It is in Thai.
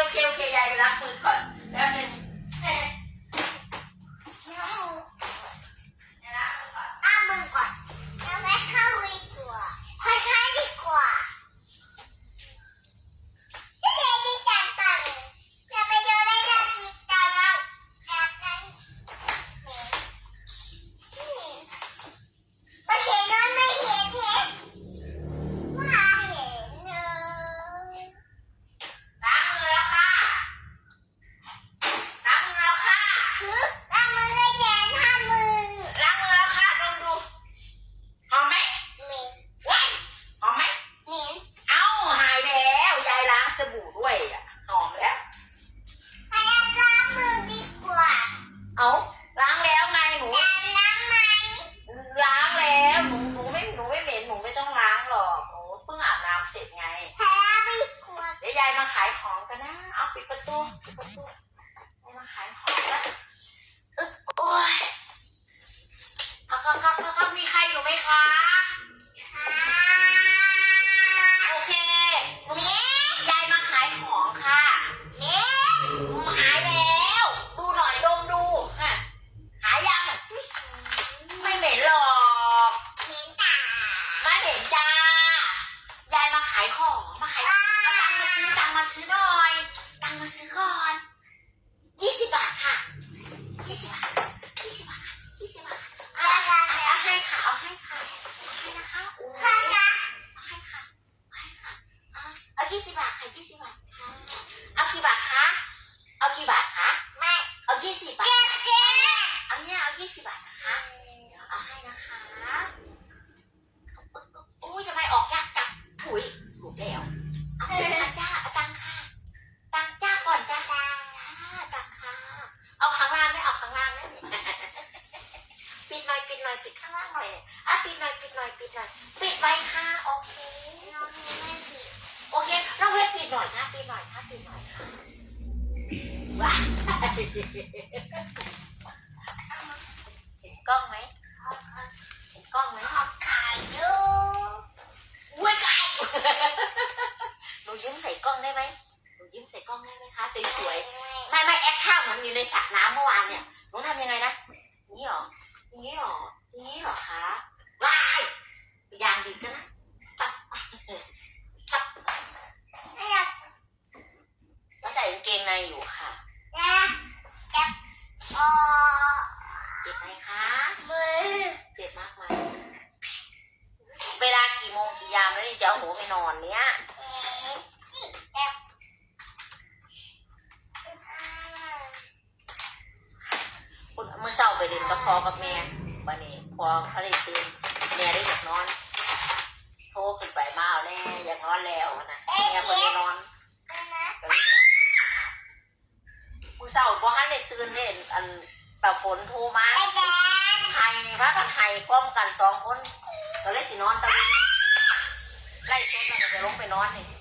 โอเคโอเคยายไปล้ามือก่อนแป๊บนึง ยี่สิบบาทค่ะยี่สิบบาทค่ะ เอากี่บาทคะ เอากี่บาทคะเอายี่สิบบาทเอาเนี่ยเอายี่สิบบาทนะคะ เดี๋ยวเอาให้นะคะโอ้ยทำไมออกยากจังถุยถูกแล้วเอาเอาจ้าเอาตังค่ะ ตังจ้าก่อนจ้าจ้าตังค่ะ เอาข้างล่างไม่เอาข้างล่างนะปิดหน่อยปิดหน่อยปิดข้างล่างหน่อยอะปิดหน่อยปิดหน่อยปิดหน่อยปิดไว้ค่ะโอเค โอเคน้องเวทปิดหน่อยนะปิดหน่อยค่ะปิดหน่อยค่ะว้าเห็นกล้องไหมเห็นกล้องไหมอุ้ยไก่หนูยิ้มใส่กล้องได้ไหมหนูยิ้มใส่กล้องได้ไหมคะสวยๆไม่ไม่แอคท่าเหมือนอยู่ในสระน้ำเมื่อวานเนี่ยหนูทำยังไงนะนี่หรอนี่หรอนี่หรอคะว้ายยางดีกันนะตับตับแล้วใส่กางเกงในอยู่ค่ะ เจ็บไหมคะ เจ็บมากไหมเวลากี่โมงกี่ยามแล้วนี่จะ เอาหนูไปนอนเนี้ยคุณเมื่อเช้าไปเรียนกับพ่อกับแม่วันนี้พอเขาได้ตื่นแม่ได้อยากนอน โทรขึ้นไปมาเอาแน่อยากนอนแล้วนะแม่คนได้นอนก็เลยมือเช้าพอฮันได้ซื้อเล่นอันตาฝนโทรมาไห้พระกับไห้พร้อมกันสองคนก็เลยสินอนตะวิน ไล่ต้นแล้วก็จะลงไปนอนนี่